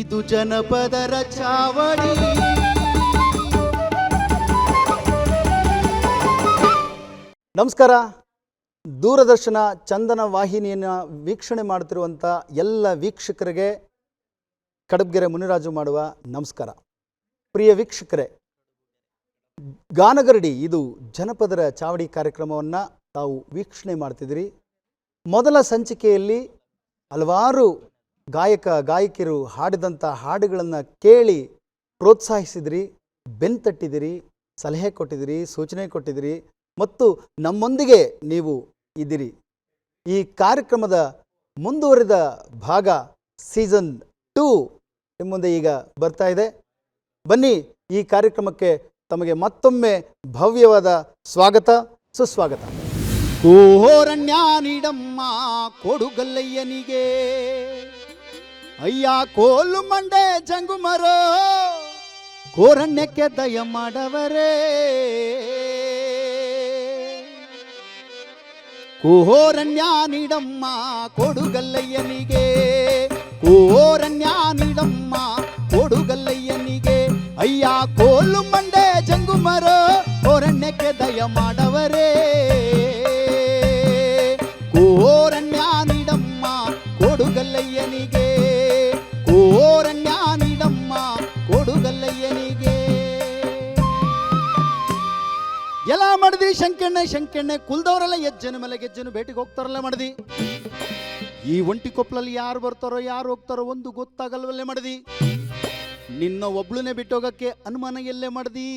ಇದು ಜನಪದರ ಚಾವಡಿ ನಮಸ್ಕಾರ. ದೂರದರ್ಶನ ಚಂದನ ವಾಹಿನಿಯನ್ನು ವೀಕ್ಷಣೆ ಮಾಡ್ತಿರುವಂಥ ಎಲ್ಲ ವೀಕ್ಷಕರಿಗೆ ಕಡಬ್ಗೆರೆ ಮುನಿರಾಜು ಮಾಡುವ ನಮಸ್ಕಾರ. ಪ್ರಿಯ ವೀಕ್ಷಕರೇ, ಗಾನಗರಡಿ ಇದು ಜನಪದರ ಚಾವಡಿ ಕಾರ್ಯಕ್ರಮವನ್ನು ತಾವು ವೀಕ್ಷಣೆ ಮಾಡ್ತಿದ್ದೀರಿ. ಮೊದಲ ಸಂಚಿಕೆಯಲ್ಲಿ ಹಲವಾರು ಗಾಯಕ, ಗಾಯಕಿಯರು ಹಾಡಿದಂಥ ಹಾಡುಗಳನ್ನು ಕೇಳಿ ಪ್ರೋತ್ಸಾಹಿಸಿದಿರಿ ಬೆನ್ತಟ್ಟಿದಿರಿ ಸಲಹೆ ಕೊಟ್ಟಿದಿರಿ, ಸೂಚನೆ ಕೊಟ್ಟಿದಿರಿ ಮತ್ತು ನಮ್ಮೊಂದಿಗೆ ನೀವು ಇದ್ದೀರಿ. ಈ ಕಾರ್ಯಕ್ರಮದ ಮುಂದುವರಿದ ಭಾಗ ಸೀಸನ್ ಟೂ ನಿಮ್ಮ ಮುಂದೆ ಈಗ ಬರ್ತಾ ಇದೆ. ಬನ್ನಿ ಈ ಕಾರ್ಯಕ್ರಮಕ್ಕೆ ತಮಗೆ ಮತ್ತೊಮ್ಮೆ ಭವ್ಯವಾದ ಸ್ವಾಗತ, ಸುಸ್ವಾಗತ. ಕೋರಣ್ಯ ನೀಡಮ್ಮ, ಕೊಡುಗಲ್ಲಯ್ಯನಿಗೆ. ಅಯ್ಯ ಕೋಲು ಮಂಡೆ ಜಂಗುಮರೋ ಕೋರಣ್ಯಕ್ಕೆ ದಯ ಮಾಡವರೇ ಕೋರಣ್ಯ ನೀಡಮ್ಮ ಕೊಡುಗಲ್ಲಯ್ಯನಿಗೆ ಕೋರಣ್ಯ ನೀಡಮ್ಮ ಕೊಡುಗಲ್ಲಯ್ಯನಿಗೆ ಅಯ್ಯ ಕೋಲು ಮಂಡೆ ಜಂಗುಮರೋ ಕೋರಣ್ಯಕ್ಕೆ ದಯ ಮಾಡವರೇ ಕೋರಣ್ಯ ಶಂಕೆಣ್ಣೆ ಶಂಕೆಣ್ಣೆ, ಕುಲ್ದವರೆಲ್ಲ ಎಜ್ಜನ ಮೇಲೆ ಗೆಜ್ಜನು ಭೇಟಿಗೆ ಹೋಗ್ತಾರಲ್ಲ ಮಾಡದಿ. ಈ ಒಂಟಿ ಕೊಪ್ಪಲಲ್ಲಿ ಯಾರು ಬರ್ತಾರೋ, ಯಾರು ಹೋಗ್ತಾರೋ ಒಂದು ಗೊತ್ತಾಗಲ್ವಲ್ಲೇ ಮಾಡದಿ. ನಿನ್ನ ಒಬ್ಳನ್ನೇ ಬಿಟ್ಟೋಗಕ್ಕೆ ಅನುಮಾನ ಎಲ್ಲೇ ಮಾಡದಿ.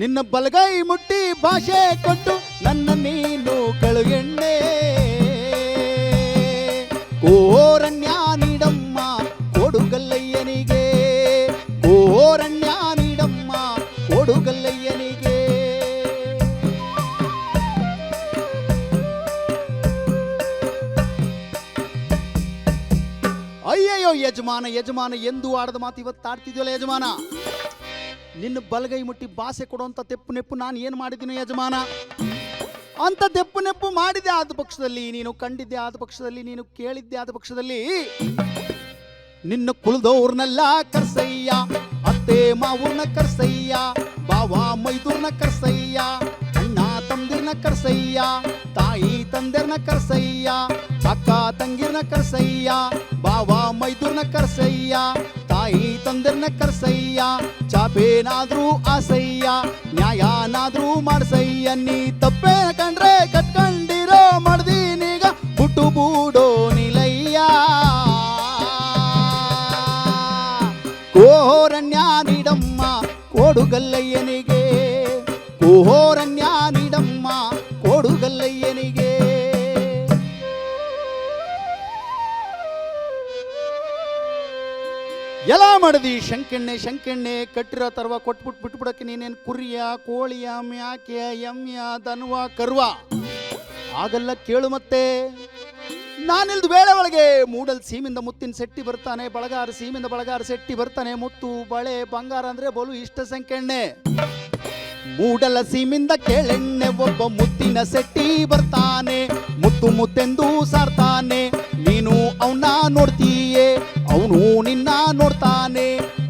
ನಿನ್ನ ಬಲಗೈ ಮುಟ್ಟಿ ಭಾಷೆ ಕೊಟ್ಟು ನನ್ನ ನೀನು ಕಳುಗೆಣ್ಣೆ. ಕೋರಣ್ಯ ನೀಡಮ್ಮ, ಕೊಡುಗಲ್ಲಯ್ಯನಿಗೆ. ಕೋರಣ್ಯ ಅಯ್ಯಯ್ಯೋ ಯಜಮಾನ ಯಜಮಾನ, ಎಂದು ಆಡದ ಮಾತು ಇವತ್ತು ಆಡ್ತಿದ್ಯಲ್ಲ ಯಜಮಾನ? ನಿನ್ನ ಬಲಗೈ ಮುಟ್ಟಿ ಬಾಸೆ ಕೊಡುವಂತ ತೆಪ್ಪು ನೆಪ್ಪು ನಾನು ಏನು ಮಾಡಿದ್ದೀನಿ ಯಜಮಾನ? ಅಂತ ತೆಪ್ಪು ನೆಪ್ಪು ಮಾಡಿದೆ ಆದ ಪಕ್ಷದಲ್ಲಿ, ನೀನು ಕಂಡಿದ್ದೆ ಆದ ಪಕ್ಷದಲ್ಲಿ, ನೀನು ಕೇಳಿದ್ದೆ ಆದ ಪಕ್ಷದಲ್ಲಿ, ನಿನ್ನ ಕುಲದವ್ರನ್ನೆಲ್ಲ ಕರ್ಸಯ್ಯ, ಅತ್ತೆ ಮಾವೂರ್ನ ಕರ್ಸಯ್ಯ, ಬಾವ ಮೈದೂರ್ನ ಕರ್ಸಯ್ಯ, ಅಣ್ಣ ತಂದಿರ್ನ ಕರ್ಸಯ್ಯ, ತಾಯಿ ತಂದೆರ್ನ ಕರ್ಸಯ್ಯ ಅಕ್ಕ ತಂಗಿರ್ನ ಕರ್ಸಯ್ಯ, ಬಾವ ಮೈದೂರ್ನ ಕರ್ಸಯ್ಯ, ತಾಯಿ ತಂದಿರ್ನ ಕರ್ಸಯ್ಯ, ಚಾಪೇನಾದ್ರೂ ಆಸಯ್ಯ, ನ್ಯಾಯನಾದ್ರೂ ಮಾಡ್ಸಯ್ಯ. ನೀ ತಪ್ಪೇ ಕಂಡ್ರೆ ಕಟ್ಕಂಡಿರೋ ಮಾಡ್ದೀನೀಗ ಹುಟ್ಟು ಬೂಡೋ ನಿಲಯ್ಯ. ಕೋಹೋರಣ್ಯ ನೀಡಮ್ಮ, ಕೋಡುಗಲ್ಲಯ್ಯನಿಗೆ. ಕೋರಣ್ಯ ಎಲ್ಲ ಮಾಡಿದ್ವಿ ಶಂಕೆಣ್ಣೆ ಶಂಕೆಣ್ಣೆ, ಕಟ್ಟಿರೋ ತರ್ವ ಕೊಟ್ಬಿಟ್ಟು ಬಿಟ್ಬಿಡಕ್ಕೆ ನೀನೇನು ಕುರಿಯ, ಕೋಳಿಯ ಮ್ಯಾಕೆಯ ಎಮ್ಯ, ದನ್ವ, ಕರ್ವ? ಆಗಲ್ಲ ಕೇಳು ಮತ್ತೆ. ನಾನಿಲ್ದು ಬೇಳೆ ಒಳಗೆ. ಮೂಡಲ್ ಸೀಮಿಂದ ಮುತ್ತಿನ ಸೆಟ್ಟಿ ಬರ್ತಾನೆ, ಬಳಗಾರ ಸೀಮಿಂದ ಬಳಗಾರ ಸೆಟ್ಟಿ ಬರ್ತಾನೆ, ಮುತ್ತು, ಬಳೆ, ಬಂಗಾರ ಅಂದ್ರೆ ಬಲು ಇಷ್ಟ ಸಂಖ್ಯೆಣ್ಣೆ ಮೂಡಲ ಸೀಮಿಂದ ಕೇಳೆಣ್ಣೆ ಒಬ್ಬ ಮುತ್ತಿನ ಸೆಟ್ಟಿ ಬರ್ತಾನೆ, ಮುತ್ತು ಮುತ್ತೆಂದು ಸಾರ್ತಾನೆ. ನೀನು ಅವನ್ನ ನೋಡ್ತೀಯೇ, ಅವನು ನಿನ್ನ ನೋಡ್ತಾನೆ.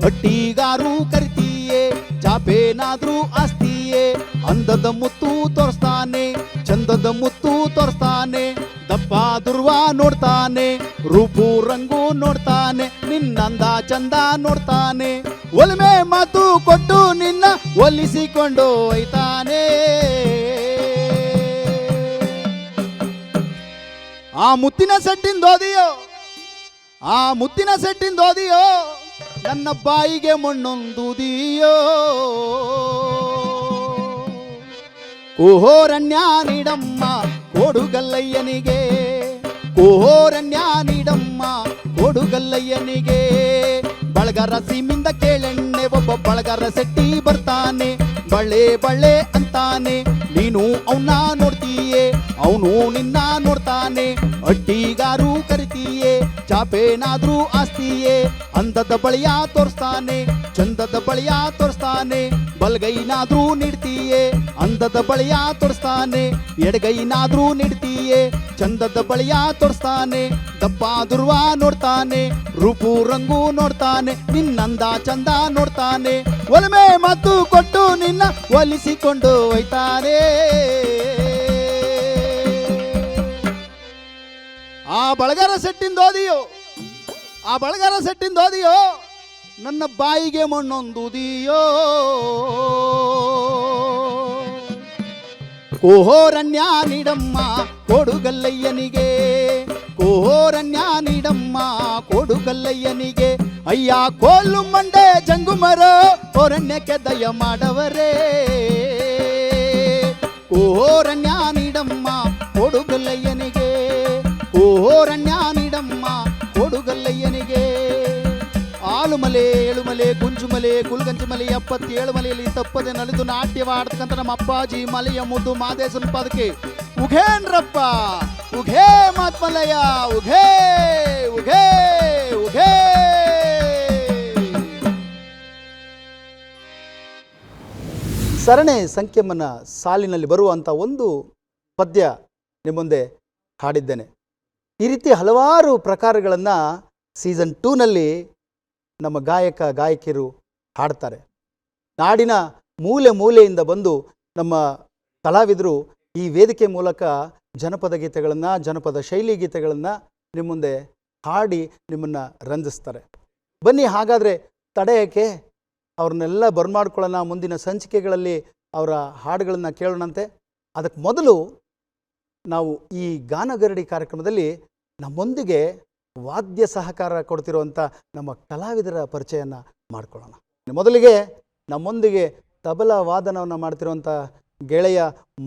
ಅಟ್ಟಿಗಾರು ಕರಿತೀಯೇ ಚಾಪೇನಾದ್ರೂ ಆಸ್ತಿಯೇ. ಅಂದದ ಮುತ್ತು ತೋರಿಸ್ತಾನೆ, ಚಂದದ ಮುತ್ತು ತೋರಿಸ್ತಾನೆ. ದಪ್ಪ ದುರ್ವ ನೋಡ್ತಾನೆ, ರೂಪು ರಂಗು ನೋಡ್ತಾನೆ, ನಿನ್ನಂದ ಚಂದ ನೋಡ್ತಾನೆ. ಒಲ್ಮೆ ಮಾತು ಕೊಟ್ಟು ನಿನ್ನ ಒಲಿಸಿಕೊಂಡು ಹೋಯ್ತಾನೆ. ಆ ಮುತ್ತಿನ ಸೆಟ್ಟಿಂದ ಓದಿಯೋ ಆ ಮುತ್ತಿನ ಸೆಟ್ಟಿಂದ ಓದಿಯೋ ನನ್ನ ಬಾಯಿಗೆ ಮಣ್ಣೊಂದುದಿಯೋ. ಕುಹೋರಣ್ಯ ನೀಡಮ್ಮ ಕೊಡುಗಲ್ಲಯ್ಯನಿಗೆ ಕುಹೋರಣ್ಯ ನೀಡಮ್ಮ ಕೊಡುಗಲ್ಲಯ್ಯನಿಗೆ. ಬಳಗರ ಸೀಮಿಂದ ಕೇಳೆಣ್ಣೆ, ಒಬ್ಬ ಬಳಗರ ಸೆಟ್ಟಿ ಬರ್ತಾನೆ ಬಳೆ ಬಳೆ ಅಂತಾನೆ, ನೀನು ಅವನ್ನ ನೋಡ್ತೀಯೇ ಅವನು ನಿನ್ನ ನೋಡ್ತಾನೆ. ಅಡ್ಡಿಗಾರು ಕರಿತೀಯೇ, ಚಾಪೇನಾದ್ರೂ ಆಸ್ತಿಯೇ. ಅಂದದ ಬಳಿಯ ತೋರಿಸ್ತಾನೆ, ಚಂದದ ಬಳಿಯ ತೋರಿಸ್ತಾನೆ. ಬಲ್ಗೈನಾದ್ರೂ ನೀಡ್ತೀಯೇ, ಅಂದದ ಬಳಿಯ ತೋರಿಸ್ತಾನೆ. ಎಡಗೈನಾದ್ರೂ ನೀಡ್ತೀಯೇ, ಚಂದದ ಬಳಿಯ ತೋರಿಸ್ತಾನೆ. ದಪ್ಪ ದುರ್ವ ನೋಡ್ತಾನೆ, ರೂಪು ರಂಗು ನೋಡ್ತಾನೆ, ನಿನ್ನಂದ ಚಂದ ನೋಡ್ತಾನೆ. ಒಲಮೆ ಮತ್ತು ಕೊಟ್ಟು ನಿನ್ನ ಒಲಿಸಿಕೊಂಡು ಹೋಯ್ತಾನೆ. ಆ ಬಳಗಾರ ಸೆಟ್ಟಿಂದ ಓದಿಯೋ, ಆ ಬಳಗಾರ ಸೆಟ್ಟಿಂದ ಓದಿಯೋ, ನನ್ನ ಬಾಯಿಗೆ ಮಣ್ಣೊಂದುದಿಯೋ ಕೋಹೋರಣ್ಯ ನೀಡಮ್ಮ, ಕೊಡುಗಲ್ಲಯ್ಯನಿಗೆ. ಕೋಹೋರಣ್ಯ ನೀಡಮ್ಮ, ಕೊಡುಗಲ್ಲಯ್ಯನಿಗೆ. ಅಯ್ಯ ಕೋಲು ಮಂಡೆ ಜಂಗುಮರ ಹೊರಣ್ಯಕ್ಕೆ ದಯ ಮಾಡವರೇ. ಕೋಹೋರಣ್ಯ ಕೊಡುಗಲ್ಲಯ್ಯನಿಗೆ ನೀಡಮ್ಮ ಕೊಡುಗಲ್ಲಯ್ಯನಿಗೆ. ಆಲುಮಲೆ, ಏಳುಮಲೆ, ಗುಂಜುಮಲೆ ಎಪ್ಪತ್ತೇಳು ಮಲೆಯಲ್ಲಿ ತಪ್ಪದೆ ನಲಿದು ನಾಟ್ಯವಾಡ್ತಕ್ಕಂಥ ನಮ್ಮ ಅಪ್ಪಾಜಿ ಮಲೆಯ ಮುದ್ದು ಮಾದೇಶನ ಪದಕ್ಕೆ, ಉಘೇನ್ರಪ್ಪ, ಉಘೇ ಮಾತ್ಮಲಯ ಉಘೇ ಉಘೇ ಉಘೇ! ಸರಣೆ ಸಂಖ್ಯಮನ ಸಾಲಿನಲ್ಲಿ ಬರುವಂಥ ಒಂದು ಪದ್ಯ ನಿಮ್ಮ ಮುಂದೆ ಹಾಡಿದ್ದೇನೆ. ಈ ರೀತಿ ಹಲವಾರು ಪ್ರಕಾರಗಳನ್ನು ಸೀಸನ್ ಟೂನಲ್ಲಿ ನಮ್ಮ ಗಾಯಕ, ಗಾಯಕಿಯರು ಹಾಡ್ತಾರೆ. ನಾಡಿನ ಮೂಲೆ ಮೂಲೆಯಿಂದ ಬಂದು ನಮ್ಮ ಕಲಾವಿದರು ಈ ವೇದಿಕೆ ಮೂಲಕ ಜನಪದ ಗೀತೆಗಳನ್ನು, ಜನಪದ ಶೈಲಿ ಗೀತೆಗಳನ್ನು ನಿಮ್ಮ ಮುಂದೆ ಹಾಡಿ ನಿಮ್ಮನ್ನು ರಂಜಿಸ್ತಾರೆ. ಬನ್ನಿ, ಹಾಗಾದರೆ ತಡೆಯೋಕ್ಕೆ ಅವ್ರನ್ನೆಲ್ಲ ಬರ್ಮಾಡ್ಕೊಳ್ಳೋಣ ಮುಂದಿನ ಸಂಚಿಕೆಗಳಲ್ಲಿ ಅವರ ಹಾಡುಗಳನ್ನು ಕೇಳೋಣಂತೆ. ಅದಕ್ಕೆ ಮೊದಲು ನಾವು ಈ ಗಾನಗರಡಿ ಕಾರ್ಯಕ್ರಮದಲ್ಲಿ ನಮ್ಮೊಂದಿಗೆ ವಾದ್ಯ ಸಹಕಾರ ಕೊಡ್ತಿರುವಂಥ ನಮ್ಮ ಕಲಾವಿದರ ಪರಿಚಯನ ಮಾಡ್ಕೊಳ್ಳೋಣ. ಮೊದಲಿಗೆ ನಮ್ಮೊಂದಿಗೆ ತಬಲ ವಾದನವನ್ನು ಮಾಡ್ತಿರುವಂಥ ಗೆಳೆಯ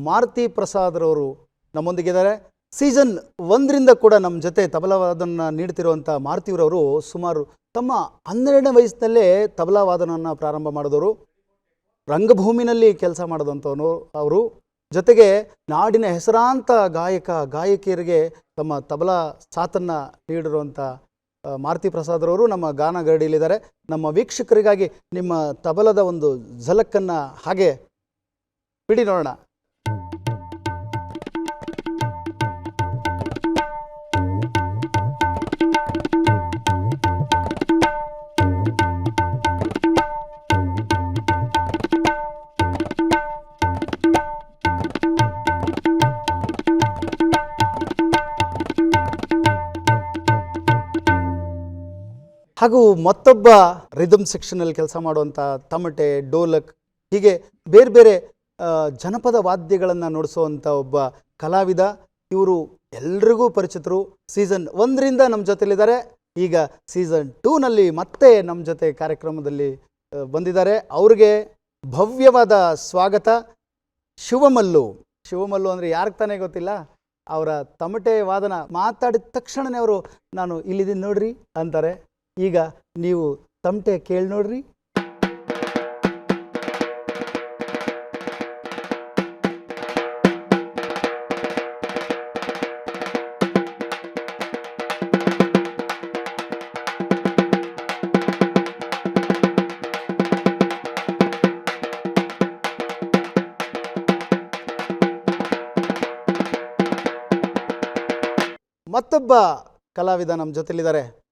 ಮಾರುತಿ ಪ್ರಸಾದ್ರವರು ನಮ್ಮೊಂದಿಗಿದ್ದಾರೆ. ಸೀಸನ್ ಒಂದರಿಂದ ಕೂಡ ನಮ್ಮ ಜೊತೆ ತಬಲ ವಾದನ ನೀಡ್ತಿರುವಂಥ ಮಾರುತಿಯವರವರು ಸುಮಾರು ತಮ್ಮ ಹನ್ನೆರಡನೇ ವಯಸ್ಸಿನಲ್ಲೇ ತಬಲಾ ವಾದನವನ್ನು ಪ್ರಾರಂಭ ಮಾಡಿದವರು. ರಂಗಭೂಮಿನಲ್ಲಿ ಕೆಲಸ ಮಾಡಿದಂಥವನು ಅವರು. ಜೊತೆಗೆ ನಾಡಿನ ಹೆಸರಾಂತ ಗಾಯಕ, ಗಾಯಕಿಯರಿಗೆ ತಮ್ಮ ತಬಲಾ ಸಾಥನ್ನು ನೀಡಿರುವಂಥ ಮಾರುತಿ ಪ್ರಸಾದ್ರವರು ನಮ್ಮ ಗಾನ ಗರಡಿಯಲ್ಲಿದ್ದಾರೆ. ನಮ್ಮ ವೀಕ್ಷಕರಿಗಾಗಿ ನಿಮ್ಮ ತಬಲದ ಒಂದು ಝಲಕ್ಕನ್ನು ಹಾಗೆ, ಬಿಡಿ ನೋಡೋಣ. ಹಾಗೂ ಮತ್ತೊಬ್ಬ ರಿದಮ್ ಸೆಕ್ಷನಲ್ಲಿ ಕೆಲಸ ಮಾಡುವಂಥ ತಮಟೆ, ಡೋಲಕ್, ಹೀಗೆ ಬೇರೆ ಬೇರೆ ಜನಪದ ವಾದ್ಯಗಳನ್ನು ನುಡಿಸುವಂಥ ಒಬ್ಬ ಕಲಾವಿದ. ಇವರು ಎಲ್ರಿಗೂ ಪರಿಚಿತರು. ಸೀಸನ್ ಒಂದರಿಂದ ನಮ್ಮ ಜೊತೆಲಿದ್ದಾರೆ. ಈಗ ಸೀಸನ್ ಟೂನಲ್ಲಿ ಮತ್ತೆ ನಮ್ಮ ಜೊತೆ ಕಾರ್ಯಕ್ರಮದಲ್ಲಿ ಬಂದಿದ್ದಾರೆ. ಅವ್ರಿಗೆ ಭವ್ಯವಾದ ಸ್ವಾಗತ. ಶಿವಮಲ್ಲು. ಶಿವಮಲ್ಲು ಅಂದರೆ ಯಾರಿಗೆ ತಾನೇ ಗೊತ್ತಿಲ್ಲ? ಅವರ ತಮಟೆ ವಾದನ ಮಾತಾಡಿದ ತಕ್ಷಣನೇ ಅವರು, ನಾನು ಇಲ್ಲಿದ್ದೀನಿ ನೋಡ್ರಿ ಅಂತಾರೆ. ಈಗ ನೀವು ತಮಟೆ ಕೇಳಿ ನೋಡ್ರಿ. ಮತ್ತೊಬ್ಬ ಕಲಾವಿದ ನಮ್ಮ ಜೊತೆಲಿದ್ದಾರೆ.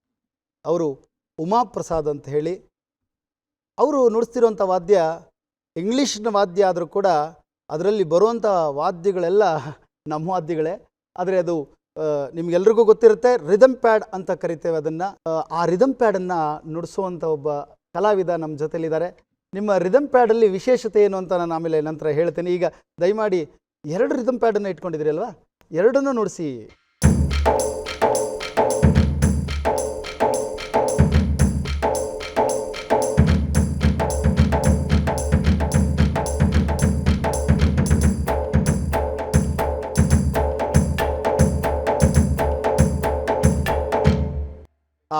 ಅವರು ಉಮಾಪ್ರಸಾದ್ ಅಂತ ಹೇಳಿ, ಅವರು ನುಡಿಸ್ತಿರುವಂಥ ವಾದ್ಯ ಇಂಗ್ಲೀಷ್ನ ವಾದ್ಯ ಆದರೂ ಕೂಡ ಅದರಲ್ಲಿ ಬರುವಂಥ ವಾದ್ಯಗಳೆಲ್ಲ ನಮ್ಮ ವಾದ್ಯಗಳೇ. ಆದರೆ ಅದು ನಿಮಗೆಲ್ರಿಗೂ ಗೊತ್ತಿರುತ್ತೆ, ರಿದಮ್ ಪ್ಯಾಡ್ ಅಂತ ಕರಿತೇವೆ ಅದನ್ನು. ಆ ರಿದಮ್ ಪ್ಯಾಡನ್ನು ನುಡಿಸುವಂಥ ಒಬ್ಬ ಕಲಾವಿದ ನಮ್ಮ ಜೊತೆಲಿದ್ದಾರೆ. ನಿಮ್ಮ ರಿದಮ್ ಪ್ಯಾಡಲ್ಲಿ ವಿಶೇಷತೆ ಏನು ಅಂತ ನಾನು ಆಮೇಲೆ ನಂತರ ಹೇಳ್ತೇನೆ. ಈಗ ದಯಮಾಡಿ ಎರಡು ರಿದಮ್ ಪ್ಯಾಡನ್ನು ಇಟ್ಕೊಂಡಿದ್ದೀರಿ ಅಲ್ವಾ? ಎರಡನ್ನೂ ನುಡಿಸಿ.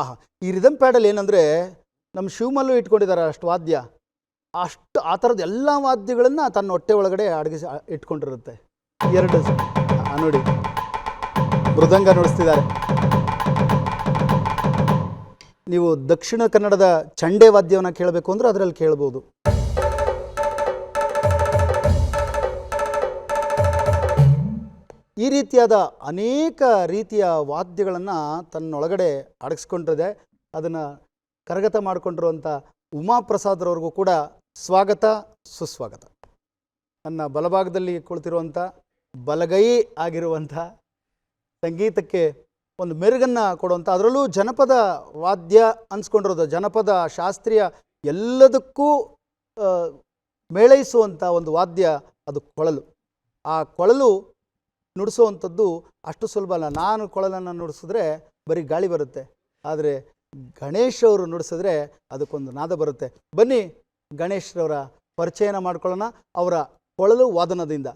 ಆಹಾ, ಈ ರಿದಮ್ ಪ್ಯಾಡಲ್ಲಿ ಏನಂದರೆ ನಮ್ಮ ಶಿವಮಲ್ಲು ಇಟ್ಕೊಂಡಿದ್ದಾರೆ ಅಷ್ಟು ವಾದ್ಯ. ಅಷ್ಟು, ಆ ಥರದ ಎಲ್ಲ ವಾದ್ಯಗಳನ್ನು ತನ್ನ ಹೊಟ್ಟೆ ಒಳಗಡೆ ಅಡಗಿಸಿ ಇಟ್ಕೊಂಡಿರುತ್ತೆ. ಎರಡು ನೋಡಿ. ಮೃದಂಗ ನುಡಿಸ್ತಿದ್ದಾರೆ. ನೀವು ದಕ್ಷಿಣ ಕನ್ನಡದ ಚಂಡೆ ವಾದ್ಯವನ್ನು ಕೇಳಬೇಕು ಅಂದರೆ ಅದರಲ್ಲಿ ಕೇಳ್ಬೋದು. ಈ ರೀತಿಯಾದ ಅನೇಕ ರೀತಿಯ ವಾದ್ಯಗಳನ್ನು ತನ್ನೊಳಗಡೆ ಅಡಗಿಸ್ಕೊಂಡಿದೆ. ಅದನ್ನು ಕರಗತ ಮಾಡಿಕೊಂಡಿರುವಂಥ ಉಮಾಪ್ರಸಾದ್ರವ್ರಿಗೂ ಕೂಡ ಸ್ವಾಗತ, ಸುಸ್ವಾಗತ. ನನ್ನ ಬಲಭಾಗದಲ್ಲಿ ಕುಳಿತಿರುವಂಥ ಬಲಗೈ ಆಗಿರುವಂಥ ಸಂಗೀತಕ್ಕೆ ಒಂದು ಮೆರುಗನ್ನು ಕೊಡುವಂಥ ಅದರಲ್ಲೂ ಜನಪದ ವಾದ್ಯ ಅನ್ಸ್ಕೊಂಡಿರೋದು. ಜನಪದ ಶಾಸ್ತ್ರೀಯ ಎಲ್ಲದಕ್ಕೂ ಮೇಳೈಸುವಂಥ ಒಂದು ವಾದ್ಯ ಅದು ಕೊಳಲು. ಆ ಕೊಳಲು ನುಡಿಸುವಂಥದ್ದು ಅಷ್ಟು ಸುಲಭ ಅಲ್ಲ. ನಾನು ಕೊಳಲನ್ನು ನುಡಿಸಿದ್ರೆ ಬರೀ ಗಾಳಿ ಬರುತ್ತೆ. ಆದರೆ ಗಣೇಶ್ ಅವರು ನುಡಿಸಿದ್ರೆ ಅದಕ್ಕೊಂದು ನಾದ ಬರುತ್ತೆ. ಬನ್ನಿ ಗಣೇಶ್ರವರ ಪರಿಚಯನ ಮಾಡ್ಕೊಳ್ಳೋಣ. ಅವರ ಕೊಳಲು ವಾದನದಿಂದ.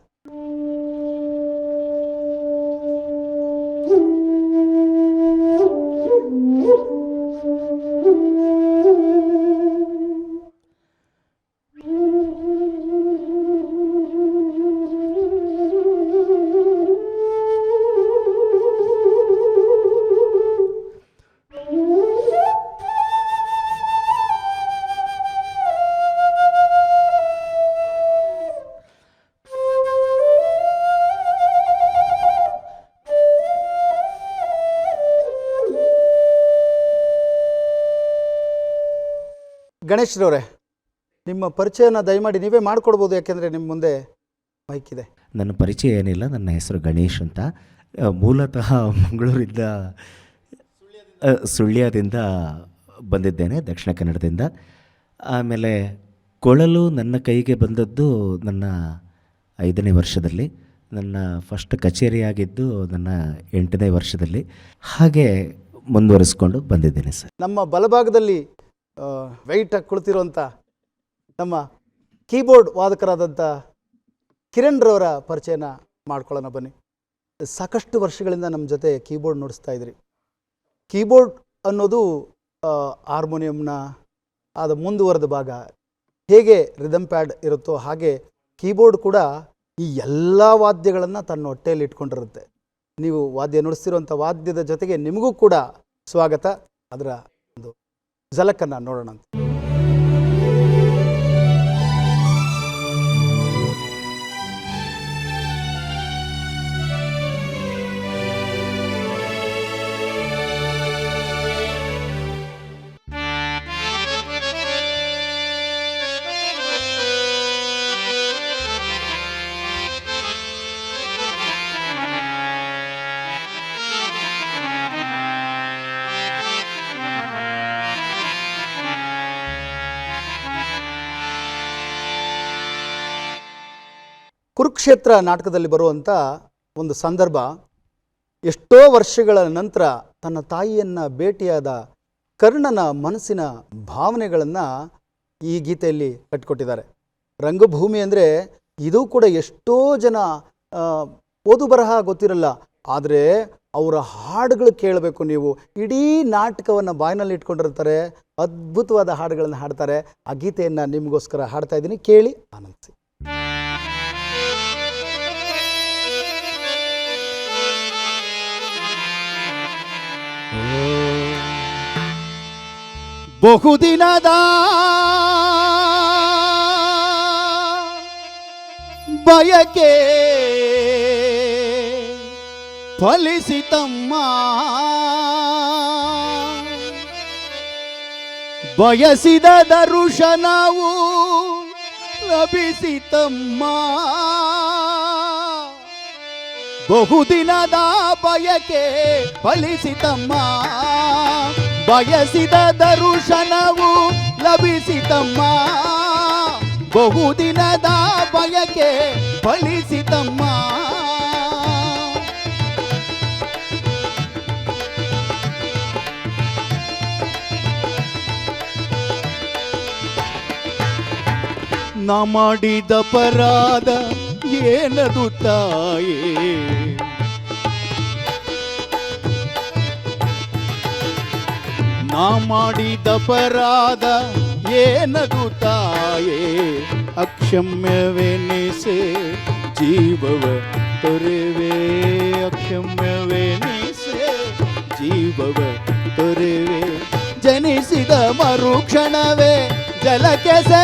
ಗಣೇಶ್ರವರೇ ನಿಮ್ಮ ಪರಿಚಯನ ದಯಮಾಡಿ ನೀವೇ ಮಾಡಿಕೊಡ್ಬೋದು ಯಾಕೆಂದರೆ ನಿಮ್ಮ ಮುಂದೆ ಮೈಕ್ ಇದೆ. ನನ್ನ ಪರಿಚಯ ಏನಿಲ್ಲ ನನ್ನ ಹೆಸರು ಗಣೇಶ್ ಅಂತ. ಮೂಲತಃ ಮಂಗಳೂರಿಂದ ಸುಳ್ಯದಿಂದ ಬಂದಿದ್ದೇನೆ ದಕ್ಷಿಣ ಕನ್ನಡದಿಂದ. ಆಮೇಲೆ ಕೊಳಲು ನನ್ನ ಕೈಗೆ ಬಂದದ್ದು ನನ್ನ ಐದನೇ ವರ್ಷದಲ್ಲಿ. ನನ್ನ ಫಸ್ಟ್ ಕಚೇರಿಯಾಗಿದ್ದು ನನ್ನ ಎಂಟನೇ ವರ್ಷದಲ್ಲಿ. ಹಾಗೆ ಮುಂದುವರಿಸ್ಕೊಂಡು ಬಂದಿದ್ದೇನೆ ಸರ್. ನಮ್ಮ ಬಲಭಾಗದಲ್ಲಿ ವೆಯ್ಟಾಗಿ ಕುಳಿತಿರುವಂಥ ನಮ್ಮ ಕೀಬೋರ್ಡ್ ವಾದಕರಾದಂಥ ಕಿರಣ್ ರವರ ಪರಿಚಯನ ಮಾಡ್ಕೊಳ್ಳೋಣ ಬನ್ನಿ. ಸಾಕಷ್ಟು ವರ್ಷಗಳಿಂದ ನಮ್ಮ ಜೊತೆ ಕೀಬೋರ್ಡ್ ನುಡಿಸ್ತಾ ಇದ್ರಿ. ಕೀಬೋರ್ಡ್ ಅನ್ನೋದು ಹಾರ್ಮೋನಿಯಂನ ಅದು ಮುಂದುವರೆದ ಭಾಗ ಹೇಗೆ ರಿದಮ್ ಪ್ಯಾಡ್ ಇರುತ್ತೋ ಹಾಗೆ ಕೀಬೋರ್ಡ್ ಕೂಡ ಈ ಎಲ್ಲ ವಾದ್ಯಗಳನ್ನು ತನ್ನ ಹೊಟ್ಟೆಯಲ್ಲಿ ಇಟ್ಕೊಂಡಿರುತ್ತೆ. ನೀವು ವಾದ್ಯ ನುಡಿಸ್ತಿರುವಂಥ ವಾದ್ಯದ ಜೊತೆಗೆ ನಿಮಗೂ ಕೂಡ ಸ್ವಾಗತ. ಅದರ ಝಲಕನ್ನು ನೋಡೋಣ ಕುರುಕ್ಷೇತ್ರ ನಾಟಕದಲ್ಲಿ ಬರುವಂಥ ಒಂದು ಸಂದರ್ಭ. ಎಷ್ಟೋ ವರ್ಷಗಳ ನಂತರ ತನ್ನ ತಾಯಿಯನ್ನು ಭೇಟಿಯಾದ ಕರ್ಣನ ಮನಸ್ಸಿನ ಭಾವನೆಗಳನ್ನು ಈ ಗೀತೆಯಲ್ಲಿ ಕಟ್ಟಿಕೊಟ್ಟಿದ್ದಾರೆ ರಂಗಭೂಮಿ ಅಂದರೆ ಇದು ಕೂಡ ಎಷ್ಟೋ ಜನ ಓದು ಬರಹ ಗೊತ್ತಿರಲ್ಲ, ಆದರೆ ಅವರ ಹಾಡುಗಳು ಕೇಳಬೇಕು ನೀವು. ಇಡೀ ನಾಟಕವನ್ನು ಬಾಯಿನಲ್ಲಿ ಇಟ್ಕೊಂಡಿರ್ತಾರೆ, ಅದ್ಭುತವಾದ ಹಾಡುಗಳನ್ನು ಹಾಡ್ತಾರೆ. ಆ ಗೀತೆಯನ್ನು ನಿಮಗೋಸ್ಕರ ಹಾಡ್ತಾ ಇದ್ದೀನಿ, ಕೇಳಿ ಆನಂದಿಸಿ. ಬಹುದಿನದ ಬಯಕೆ ಫಲಿಸಿತಮ್ಮ ಬಯಸಿದ ದರುಶನವು ಲಭಿಸಿತಮ್ಮ. ಬಹುದಿನದ ಬಯಕೆ ಫಲಿಸಿತಮ್ಮ. ಬಯಸಿದ ದರುಶನವು ಲಭಿಸಿತಮ್ಮ. ಬಹುದಿನದ ಬಯಕೆ ಫಲಿಸಿತಮ್ಮ. ನಾ ಮಾಡಿದ ಪರಾಧ ಏನದು ತಾಯೇ? ನಾ ಮಾಡಿದ ಪರಾದ ಏನದು ತಾಯೇ? ಅಕ್ಷಮ್ಯವೆನಿಸೆ, ಜೀವವ ತೊರೆವೆ? ಅಕ್ಷಮ್ಯವೆನಿಸೆ, ಜೀವವ ತೊರೆವೆ? ಜನಿಸಿದ ಮರುಕ್ಷಣವೇ ಜಲಕೆಸೆದೆಯಂತೆ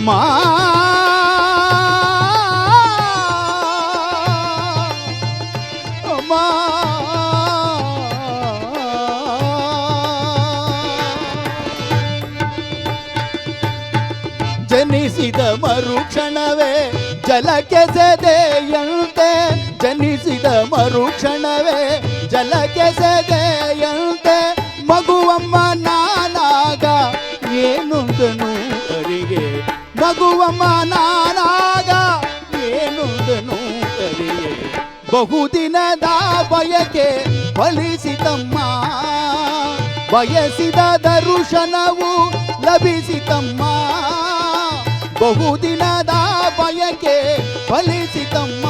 ಅಮ್ಮ. ಅಮ್ಮ. ಜನಿಸಿದ ಮರುಕ್ಷಣವೇ ಜಲಕೆಸೆದೆಯಂತೆ ಜನಿಸಿದ ಮರುಕ್ಷಣವೇ ಜಲಕೆಸೆದೆಯಂತೆ ಮಗುವಮ್ಮ ಮಗುವಮ್ಮ ನಾನಾಗ ಏನುಂದನು ಬಹುದಿನದ ಬಯಕೆ ಫಲಿಸಿತಮ್ಮ. ಬಯಸಿದ ದರುಶನವು ಲಭಿಸಿತಮ್ಮ. ಬಹುದಿನದ ಬಯಕೆ ಫಲಿಸಿತಮ್ಮ.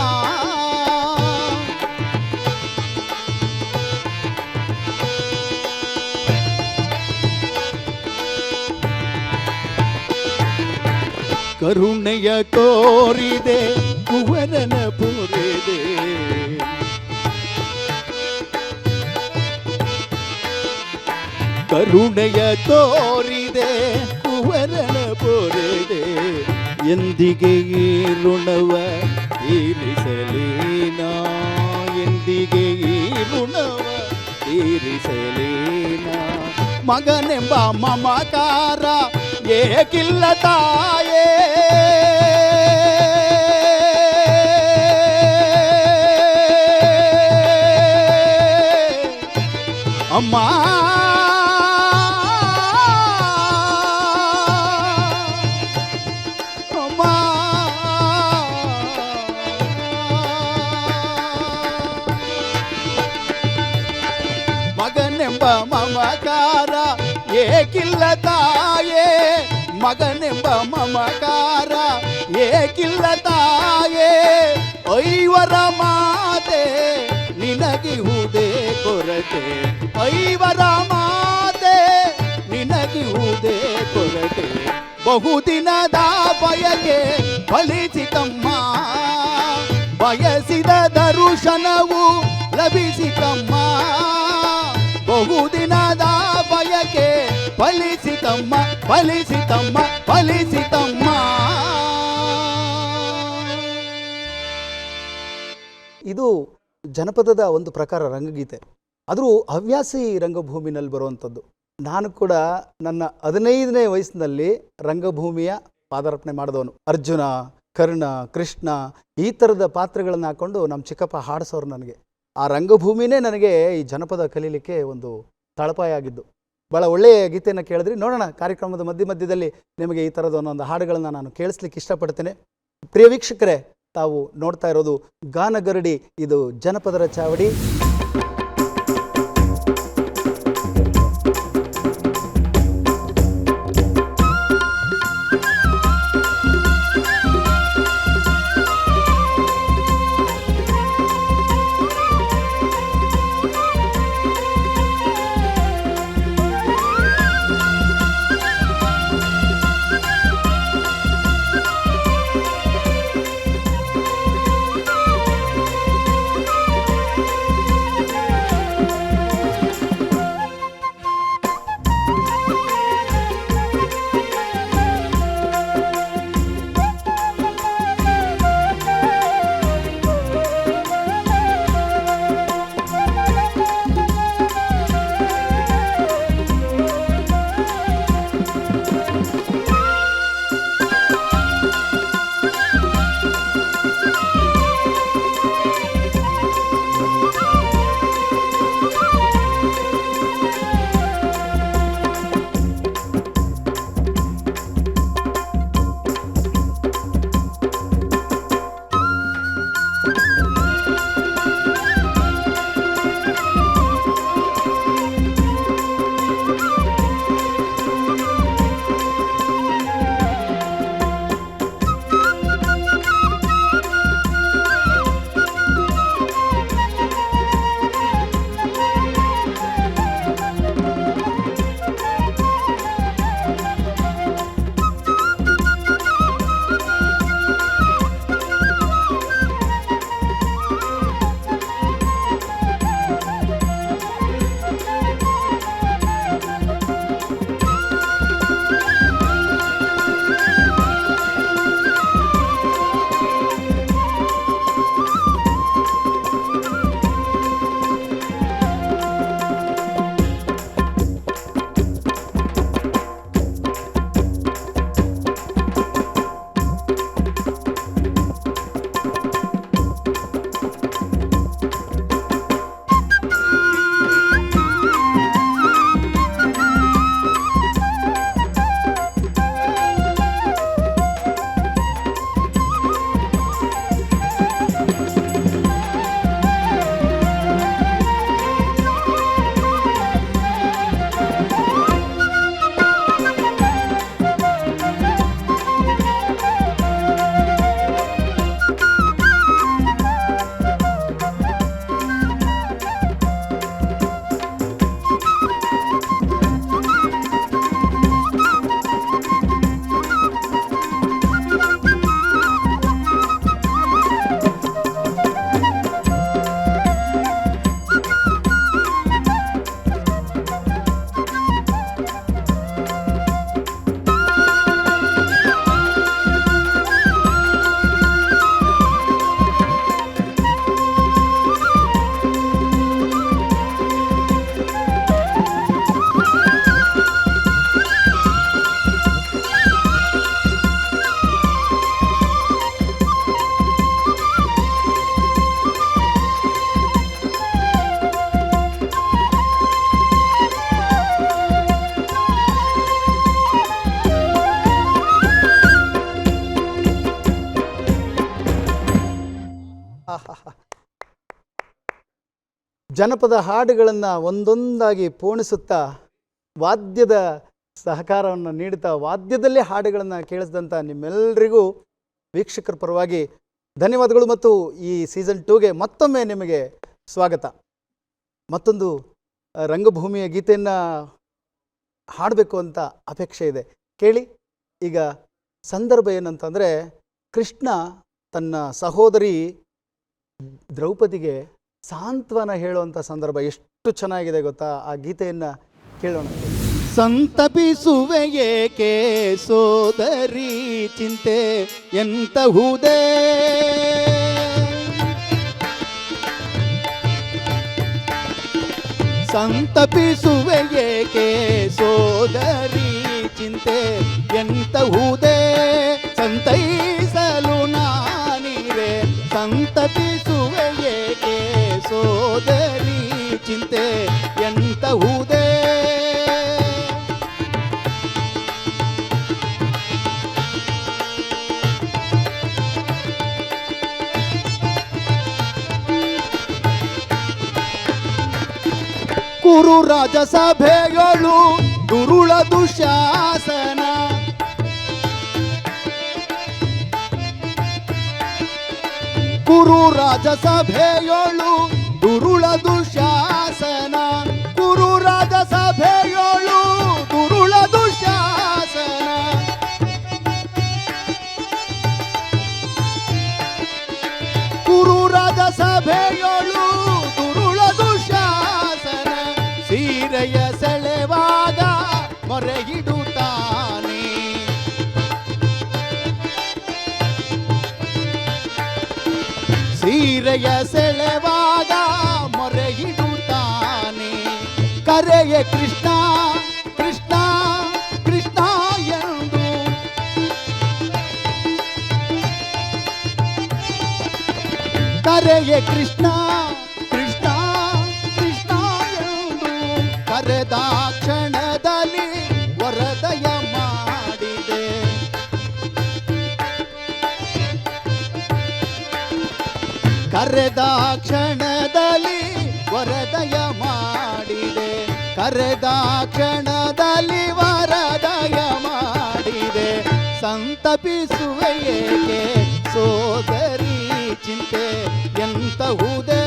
ಕರುಣೆಯ ತೋರಿದೆ ಕುವರನ ಪುರಿದೆ ಕರುಣೆಯ ತೋರಿದೆ ಕುವರನ ಪೊರೆದೆ ಎಂದಿಗೆ ಈ ಋಣವ ತೀರಿಸಲೇನಾ ಎಂದಿಗೆ ಈ ಋಣವ ತೀರಿಸಲೇನಾ ಮಗನೆಂಬ ಮಮಕಾರ ಏಕಿಲ್ಲ ತಾಯೇ ಅಮ್ಮ ಮಗನೆಂಬ ಮಮಕಾರ ಏಕಿಲ್ಲ ತಾಯೇ, ಐವರ ಮಾತೆ ನಿನಗಿಹುದೇ ಕೊರತೆ. ಐವರ ಮಾತೆ ನಿನಗಿಹುದೇ ಕೊರತೆ. ಬಹುದಿನದ ಬಯಕೆ ಫಲಿಸಿತಮ್ಮ ಬಯಸಿದ ದರುಶನವು ಲಭಿಸಿತಮ್ಮ ಬಹುದಿನದ ಬಯಕೆ ಫಲಿಸಿತಮ್ಮ ಫಲಿಸಿತಮ್ಮ ಫಲಿಸಿತಮ್ಮ ಇದು ಜನಪದದ ಒಂದು ಪ್ರಕಾರ ರಂಗಗೀತೆ. ಆದರೂ ಹವ್ಯಾಸಿ ರಂಗಭೂಮಿನಲ್ಲಿ ಬರುವಂಥದ್ದು. ನಾನು ಕೂಡ ನನ್ನ ಹದಿನೈದನೇ ವಯಸ್ಸಿನಲ್ಲಿ ರಂಗಭೂಮಿಯ ಪಾದಾರ್ಪಣೆ ಮಾಡಿದವನು. ಅರ್ಜುನ, ಕರ್ಣ, ಕೃಷ್ಣ ಈ ಥರದ ಪಾತ್ರಗಳನ್ನು ಹಾಕ್ಕೊಂಡು ನಮ್ಮ ಚಿಕ್ಕಪ್ಪ ಹಾಡಿಸೋರು ನನಗೆ. ಆ ರಂಗಭೂಮಿನೇ ನನಗೆ ಈ ಜನಪದ ಕಲೀಲಿಕ್ಕೆ ಒಂದು ತಳಪಾಯ ಆಗಿದ್ದು. ಭಾಳ ಒಳ್ಳೆಯ ಗೀತೆಯನ್ನು ಕೇಳಿದ್ರಿ. ನೋಡೋಣ ಕಾರ್ಯಕ್ರಮದ ಮಧ್ಯ ಮಧ್ಯದಲ್ಲಿ ನಿಮಗೆ ಈ ಥರದ ಒಂದೊಂದು ಹಾಡುಗಳನ್ನು ನಾನು ಕೇಳಿಸ್ಲಿಕ್ಕೆ ಇಷ್ಟಪಡ್ತೇನೆ. ಪ್ರಿಯ ವೀಕ್ಷಕರೇ, ತಾವು ನೋಡ್ತಾ ಇರೋದು ಗಾನಗರಡಿ, ಇದು ಜನಪದರ ಚಾವಡಿ. ಜನಪದ ಹಾಡುಗಳನ್ನು ಒಂದೊಂದಾಗಿ ಪೋಣಿಸುತ್ತಾ ವಾದ್ಯದ ಸಹಕಾರವನ್ನು ನೀಡುತ್ತಾ ವಾದ್ಯದಲ್ಲೇ ಹಾಡುಗಳನ್ನು ಕೇಳಿಸಿದಂಥ ನಿಮ್ಮೆಲ್ಲರಿಗೂ ವೀಕ್ಷಕರ ಪರವಾಗಿ ಧನ್ಯವಾದಗಳು ಮತ್ತು ಈ ಸೀಸನ್ ಟೂಗೆ ಮತ್ತೊಮ್ಮೆ ನಿಮಗೆ ಸ್ವಾಗತ. ಮತ್ತೊಂದು ರಂಗಭೂಮಿಯ ಗೀತೆಯನ್ನು ಹಾಡಬೇಕು ಅಂತ ಅಪೇಕ್ಷೆ ಇದೆ. ಕೇಳಿ, ಈಗ ಸಂದರ್ಭ ಏನಂತಂದರೆ ಕೃಷ್ಣ ತನ್ನ ಸಹೋದರಿ ದ್ರೌಪದಿಗೆ ಸಾಂತ್ವನ ಹೇಳುವಂಥ ಸಂದರ್ಭ ಎಷ್ಟು ಚೆನ್ನಾಗಿದೆ ಗೊತ್ತಾ? ಆ ಗೀತೆಯನ್ನು ಕೇಳೋಣ. ಸಂತಪಿಸುವೆ ಏಕೆ ಸೋದರಿ ಚಿಂತೆ ಎಂತಹುದೇ ಸಂತಪಿಸುವೆ ಏಕೆ ಸೋದರಿ ಚಿಂತೆ ಎಂತಹುದೇ ಸಂತೈಸಲು ನಾನಿವೆ ಏಕೆ ಸೋದರಿ ಚಿಂತೆ ಎಂತಹುದೇ ಕುರು ರಾಜಸಭೆಗಳು ದುರುಳ ದುಶಾಸನ ಕುರು ರಾಜಸಭೆಗಳು ದುರುಳ ಶಾಸನ ಕುರು ಸಭೆಯೋಳು ದುರುಳ ಶಾಸನ ಕುರು ಸಭೆಯೋಳು ದುರುಳ ಶಾಸನ ಸೀರೆಯ ಸೆಳೆವಾಗ ಮೊರೆಗಿಡುತ್ತಾನೆ ಸೀರೆಯ ಸೆಳೆವಾಗ ಕೃಷ್ಣ ಕೃಷ್ಣ ಕೃಷ್ಣ ಎಂದು. ಕರೆಯ ಕೃಷ್ಣ ಕೃಷ್ಣ ಕೃಷ್ಣ ಎಂದು. ಕರೆದ ಕ್ಷಣದಲ್ಲಿ ವರದಯ ಮಾಡಿದೆ. ಕರೆದ ಕ್ಷಣದಲ್ಲಿ ವರದಯ ಮಾಡಿದೆ ಕರೆದ ಕ್ಷಣದಲ್ಲಿ ವರದಯ ಮಾಡಿದೆ. ಸಂತಪಿಸುವೆ ಏಕೆ? ಸೋದರಿ ಚಿಂತೆ ಎಂತಹುದೇ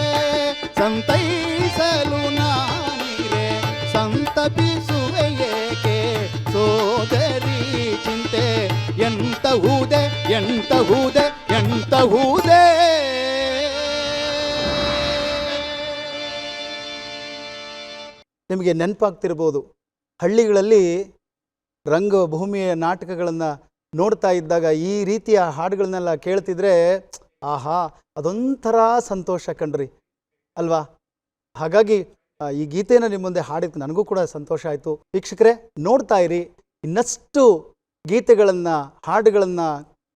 ಸಂತೈಸಲು ನಾನಿರೆ ಸಂತಪಿಸುವೆ ಏಕೆ? ಸೋದರಿ ಚಿಂತೆ ಎಂತಹುದೇ ಎಂತಹುದೇ ಎಂತಹುದೇ ನಿಮಗೆ ನೆನಪಾಗ್ತಿರ್ಬೋದು. ಹಳ್ಳಿಗಳಲ್ಲಿ ರಂಗಭೂಮಿಯ ನಾಟಕಗಳನ್ನು ನೋಡ್ತಾ ಇದ್ದಾಗ ಈ ರೀತಿಯ ಹಾಡುಗಳನ್ನೆಲ್ಲ ಕೇಳ್ತಿದ್ರೆ ಆಹಾ, ಅದೊಂಥರ ಸಂತೋಷ ಕಣ್ರಿ. ಅಲ್ವಾ? ಹಾಗಾಗಿ ಈ ಗೀತೆನ ನಿಮ್ಮ ಮುಂದೆ ಹಾಡಿದ್ದು ನನಗೂ ಕೂಡ ಸಂತೋಷ ಆಯಿತು. ವೀಕ್ಷಕರೇ, ನೋಡ್ತಾ ಇರಿ. ಇನ್ನಷ್ಟು ಗೀತೆಗಳನ್ನು, ಹಾಡುಗಳನ್ನು